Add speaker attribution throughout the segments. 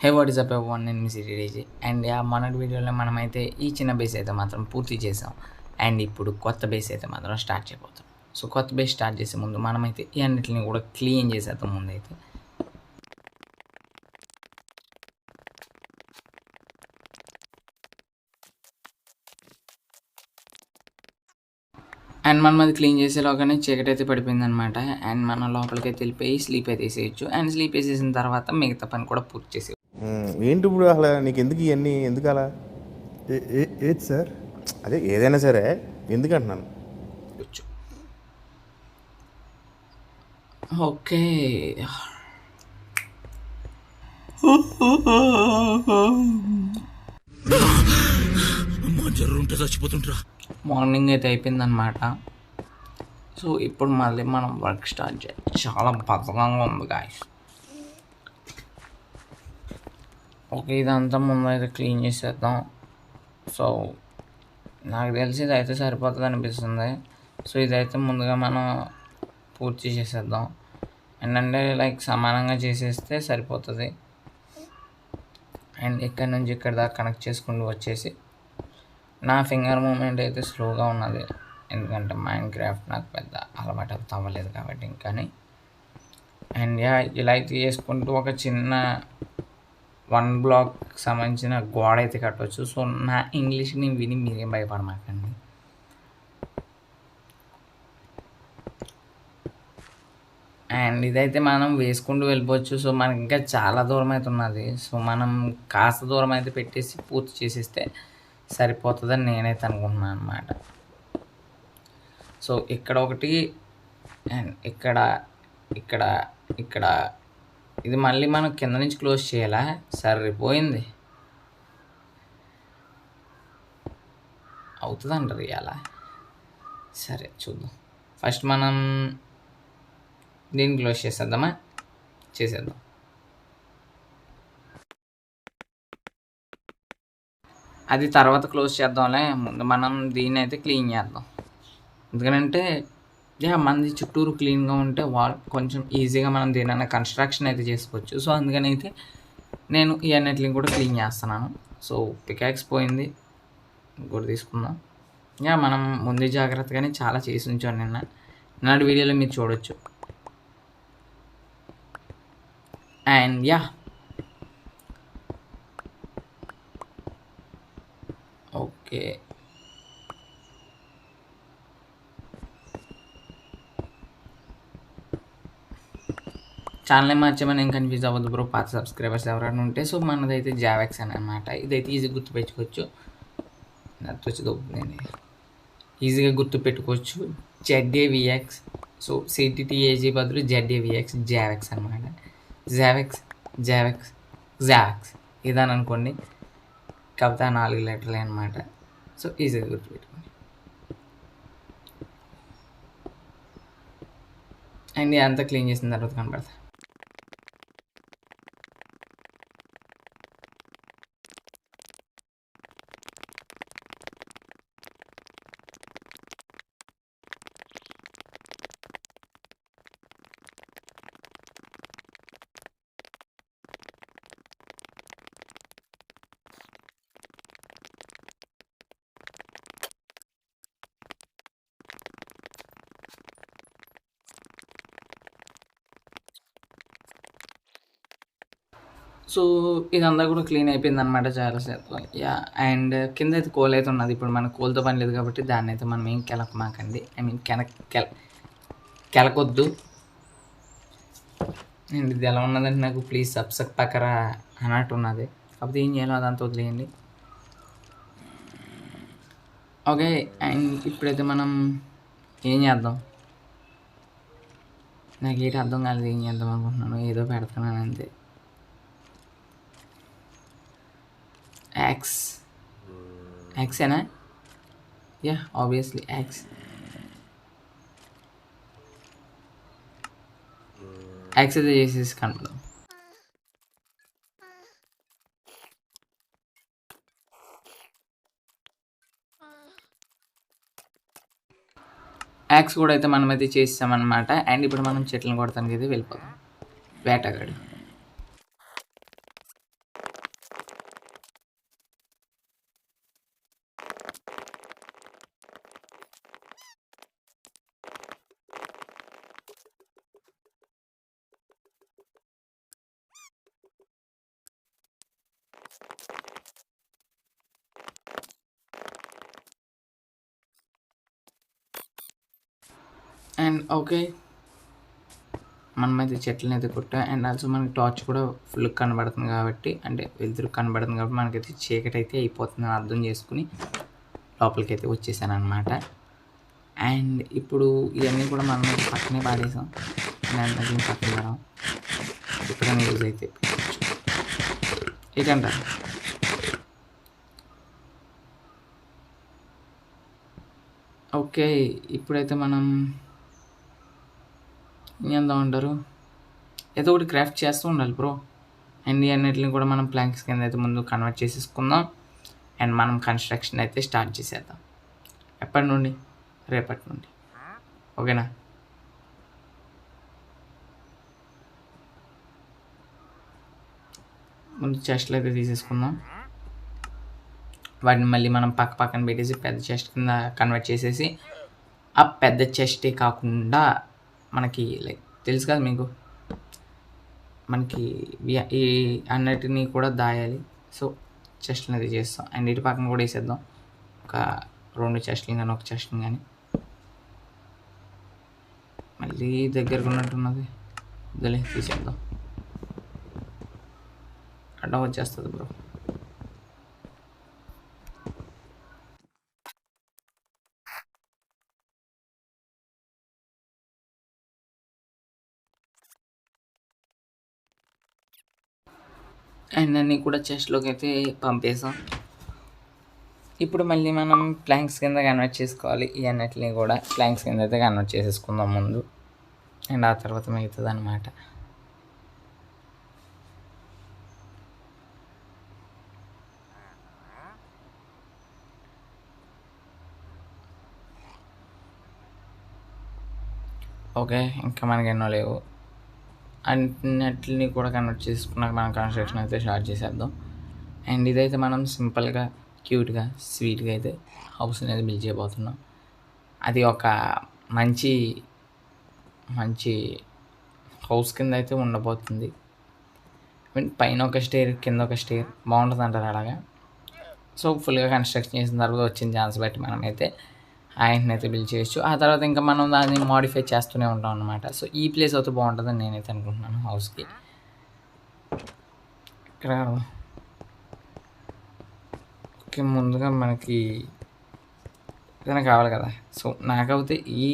Speaker 1: Hey what is up one నేను మీ city and ఆ మొన్నటి వీడియోలో మనమైతే ఈ చిన్న బేస్ అయితే మాత్రం పూర్తి చేసాం. అండ్ ఇప్పుడు కొత్త బేస్ అయితే మాత్రం స్టార్ట్ చేయబోతాం సో కొత్త బేస్ స్టార్ట్ చేసే ముందు మనమైతే ఈ అన్నిటిని కూడా క్లీన్ చేసేద్దాం ముందు అండ్ మనం అది క్లీన్ చేసేలోగానే చీకటి అయితే పడిపోయింది అనమాట అండ్ మనం లోపలికి అయితే వెళ్ళిపోయి స్లీప్ అయితే వేసేయచ్చు. అండ్ స్లీప్ వేసేసిన తర్వాత మిగతా పని కూడా పూర్తి చేసి
Speaker 2: ఏంటి ఇప్పుడు అసలు నీకు ఎందుకు ఇవన్నీ? ఎందుకు అలా?
Speaker 3: ఏది సార్?
Speaker 2: అదే ఏదైనా సరే ఎందుకు అంటున్నాను
Speaker 1: వచ్చు చచ్చిపోతుంటరా మార్నింగ్ అయితే అయిపోయిందనమాట సో ఇప్పుడు మళ్ళీ మనం వర్క్ స్టార్ట్ చేయాలి చాలా బద్ధకంగా ఉంది గాయస్ ఓకే ఇదంతా ముందు అయితే క్లీన్ చేసేద్దాం. సో నాకు తెలిసి ఇదైతే సరిపోతుంది అనిపిస్తుంది. సో ఇదైతే ముందుగా మనం పూర్తి చేసేద్దాం. ఏంటంటే లైక్ సమానంగా చేసేస్తే సరిపోతుంది. అండ్ ఇక్కడ నుంచి ఇక్కడ దాకా కనెక్ట్ చేసుకుంటూ వచ్చేసి నా ఫింగర్ మూమెంట్ అయితే స్లోగా ఉన్నది. ఎందుకంటే మైండ్ క్రాఫ్ట్ నాకు పెద్ద అలవాటు అవుతా అవ్వలేదు కాబట్టి ఇంకాని. అండ్ యా ఇలా అయితే చేసుకుంటూ ఒక చిన్న వన్ బ్లాక్ సంబంధించిన గోడ అయితే కట్టవచ్చు సో నా ఇంగ్లీష్ని విని మీరేం భయపడమాకండి. అండ్ ఇదైతే మనం వేసుకుంటూ వెళ్ళిపోవచ్చు. సో మనకి ఇంకా చాలా దూరం అయితే ఉన్నది సో మనం కాస్త దూరం అయితే పెట్టేసి పూర్తి చేసేస్తే సరిపోతుందని నేనైతే అనుకుంటున్నాను అనమాట సో ఇక్కడ ఒకటి అండ్ ఇక్కడ ఇక్కడ ఇక్కడ. ఇది మళ్ళీ మనం కింద నుంచి క్లోజ్ చేయాలా? సరిపోయింది. అవుతుంది ఇలా సరే చూద్దాం. ఫస్ట్ మనం దీన్ని క్లోజ్ చేసేద్దామా? చేసేద్దాం. అది తర్వాత క్లోజ్ చేద్దాంలే. ముందు మనం దీన్ని అయితే క్లీన్ చేద్దాం. ఎందుకంటే యా మనది చుట్టూరు క్లీన్గా ఉంటే వాల్ కొంచెం ఈజీగా మనం దేనైనా కన్స్ట్రక్షన్ అయితే చేసుకోవచ్చు. సో అందుకని అయితే నేను ఈ అన్నిటిని కూడా క్లీన్ చేస్తున్నాను. సో పికాక్స్ పోయింది. కూడా తీసుకుందాం. యా మనం ముందు జాగ్రత్తగానే చాలా చేసి ఉంచాను నిన్న. నాటి వీడియోలో మీరు చూడొచ్చు. అండ్ యా ఓకే ఛానల్ మార్చమని ఏం కన్ఫ్యూజ్ అవ్వద్దు బ్రో పాత సబ్స్క్రైబర్స్ ఎవరైనా ఉంటే సో మనదైతే జావెక్స్ అని అనమాట ఇదైతే ఈజీ గుర్తుపెట్టుకోవచ్చు. నాకు వచ్చి దొబ్బుతుంది. ఈజీగా గుర్తుపెట్టుకోవచ్చు. జెడ్ఏవిఎక్స్ సో సిటీటీఏజీ బదులు జెడ్ఏవిఎక్స్ జావెక్స్ అనమాట జావెక్స్ జావెక్స్ జావెక్స్ ఇదని అనుకోండి కవిత నాలుగు లెటర్లే అనమాట సో ఈజీగా గుర్తుపెట్టుకోండి అండ్ అంతా క్లీన్ చేసిన తర్వాత కనపడతా. సో ఇదంతా కూడా క్లీన్ అయిపోయింది అనమాట చాలాసేపు. యా అండ్ కింద అయితే కోల్ అయితే ఉన్నది. ఇప్పుడు మన కోల్తో పని లేదు కాబట్టి దాన్ని అయితే మనం ఏం కెలకమాకండి ఐ మీన్ కెన కెల కెలకొద్దు. అండ్ ఇది ఎలా ఉన్నదంటే నాకు ప్లీజ్ సబ్సక్ పక్కరా అన్నట్టు ఉన్నది. కాకపోతే ఏం చేయాలో అదంతా వదిలేయండి. ఓకే అండ్ ఇప్పుడైతే మనం ఏం చేద్దాం? నాకు ఏంటి అర్థం కాలేదు ఏం చేద్దాం అనుకుంటున్నాను. ఏదో పెడతాను అంతే. X. X yeah obviously X. X అయితే చేసేసి కనపడదాం యాక్స్ కూడా అయితే మనం అయితే చేసామన్నమాట అండ్ ఇప్పుడు మనం చెట్లను కొడతానికి అయితే వెళ్ళిపోతాం వేటగాడి అండ్ ఓకే మనమైతే చెట్లను అయితే కొట్టా. అండ్ ఆల్సో మనకి టార్చ్ కూడా ఫుల్ కనబడుతుంది కాబట్టి అంటే వెలుతురు కనబడుతుంది కాబట్టి మనకైతే చీకటి అయితే అయిపోతుంది అని అర్థం చేసుకుని లోపలికి అయితే వచ్చేసాను అనమాట అండ్ ఇప్పుడు ఇవన్నీ కూడా మనం పక్కనే పాడేసాం అండ్ అది పక్కన పడాం ఎప్పుడైనా యూజ్ అయితే ఏంటంటారు ఓకే ఇప్పుడైతే మనం ఎంత ఉంటారు? ఏదో ఒకటి క్రాఫ్ట్ చేస్తూ ఉండాలి బ్రో. అండ్ అన్నిటిని కూడా మనం ప్లాంక్స్ కింద అయితే ముందు కన్వర్ట్ చేసేసుకుందాం. అండ్ మనం కన్స్ట్రక్షన్ అయితే స్టార్ట్ చేసేద్దాం. ఎప్పటి నుండి? రేపటి నుండి. ఓకేనా? ముందు చెస్ట్లు అయితే తీసేసుకుందాం. వాటిని మళ్ళీ మనం పక్క పక్కన పెట్టేసి పెద్ద చెస్ట్ కింద కన్వర్ట్ చేసేసి ఆ పెద్ద చెస్టే కాకుండా మనకి లైక్ తెలుసు కదా మీకు? మనకి ఈ అన్నిటినీ కూడా దాయాలి. సో చెస్ట్ అనేది చేస్తాం. అండ్ ఇటు పక్కన కూడా వేసేద్దాం. ఒక రెండు చెస్ట్లు కానీ ఒక చెస్ట్ని కానీ. మళ్ళీ దగ్గరకు ఉన్నట్టున్నది. వదిలే తీసేద్దాం. అడ్డం వచ్చేస్తుంది బ్రో. అండ్ అన్నీ కూడా చెస్ట్లోకి అయితే పంపేసాం ఇప్పుడు మళ్ళీ మనం ప్లాంక్స్ కింద కన్వర్ట్ చేసుకోవాలి. ఈ అన్నిటిని కూడా ప్లాంక్స్ కింద అయితే కన్వర్ట్ చేసేసుకుందాం ముందు. అండ్ ఆ తర్వాత మిగుతుంది అనమాట ఓకే ఇంకా మనకి ఎన్నో లేవు. అన్నిటిని కూడా కన్వర్ట్ చేసుకున్నాక మనం కన్స్ట్రక్షన్ అయితే స్టార్ట్ చేసేద్దాం. అండ్ ఇదైతే మనం సింపుల్గా క్యూట్గా స్వీట్గా అయితే హౌస్ అనేది బిల్డ్ చేయబోతున్నాం. అది ఒక మంచి మంచి హౌస్ కింద అయితే ఉండబోతుంది. I పైన ఒక స్టేర్ కింద ఒక స్టేర్ బాగుంటుంది అంటారు అలాగా సో ఫుల్గా కన్స్ట్రక్షన్ చేసిన తర్వాత వచ్చిన ఛాన్స్ బట్టి మనమైతే ఆయనని అయితే బిల్డ్ చేయొచ్చు. ఆ తర్వాత ఇంకా మనం దాన్ని మాడిఫై చేస్తూనే ఉంటాం అనమాట సో ఈ ప్లేస్ అయితే బాగుంటుందని నేనైతే అనుకుంటున్నాను హౌస్కి ఇక్కడ ఓకే ముందుగా మనకి ఏదైనా కావాలి కదా. సో నాకైతే ఈ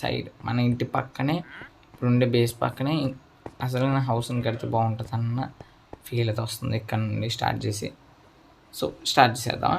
Speaker 1: సైడ్ మన ఇంటి పక్కనే ఇప్పుడు ఉండే బేస్ పక్కనే అసలు నా హౌస్ని కడితే బాగుంటుంది అన్న ఫీల్ అయితే వస్తుంది. ఇక్కడ నుండి స్టార్ట్ చేసి. సో స్టార్ట్ చేసేద్దామా?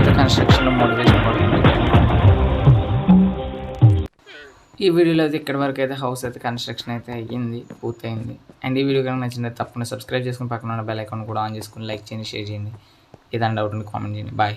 Speaker 1: ఈ అయితే కన్స్ట్రక్షన్లో మోటివేషన్ పడుతుంది. ఈ వీడియోలో అయితే ఇక్కడ వరకు అయితే హౌస్ అయితే కన్స్ట్రక్షన్ అయితే అయ్యింది పూర్తయింది. అండ్ ఈ వీడియో కనుక నచ్చింది తప్పకుండా సబ్స్క్రైబ్ చేసుకుని పక్కన ఉన్న బెల్ ఐకాన్ కూడా ఆన్ చేసుకుని లైక్ చేయండి షేర్ చేయండి. ఏదైనా డౌట్ ఉంటే కామెంట్ చేయండి. బాయ్